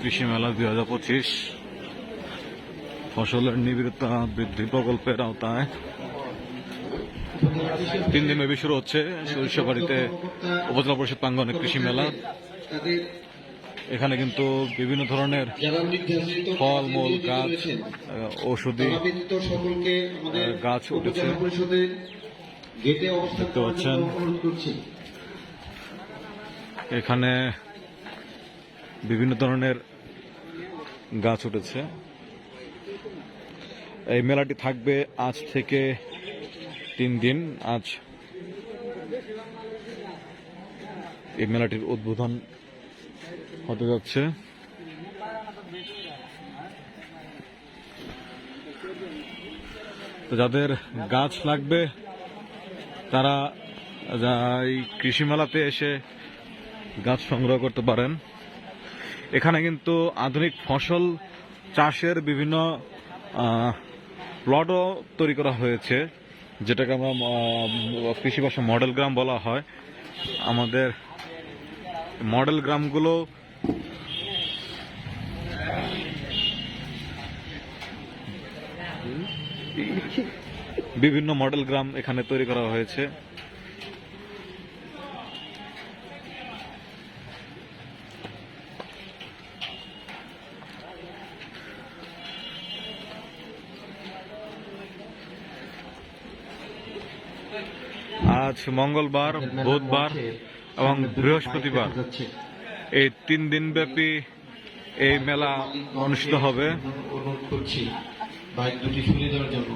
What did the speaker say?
কৃষি মেলা দুই হাজার পঁচিশ ফসলের নিবিড়তা বৃদ্ধি প্রকল্পের আওতায় তিন দিন ব্যাপী শুরু হচ্ছে সরিষাবাড়িতে উপজেলা পরিষদ প্রাঙ্গনে কৃষি মেলা এখানে কিন্তু বিভিন্ন ধরনের ফল, মূল, গাছ ঔষধি গাছ উঠেছে। দেখতে পাচ্ছেন। এখানে বিভিন্ন ধরনের গাছ উঠেছে। এই মেলাটি থাকবে আজ থেকে তিন দিন। আজ এই মেলাটির উদ্বোধন হতে যাচ্ছে। তো যাদের গাছ লাগবে, তারা এই কৃষি মেলাতে এসে গাছ সংগ্রহ করতে পারেন। এখানে কিন্তু আধুনিক ফসল চাষের বিভিন্ন প্লটও তৈরি করা হয়েছে, যেটাকে আমরা কৃষি ভাষা মডেল গ্রাম বলা হয়। আমাদের মডেল গ্রামগুলো বিভিন্ন মডেল গ্রাম এখানে তৈরি করা হয়েছে। আজ মঙ্গলবার, বুধবার এবং বৃহস্পতিবার এই তিন দিন ব্যাপী এই মেলা অনুষ্ঠিত হবে। বাইক দুটি দেওয়ার জন্য।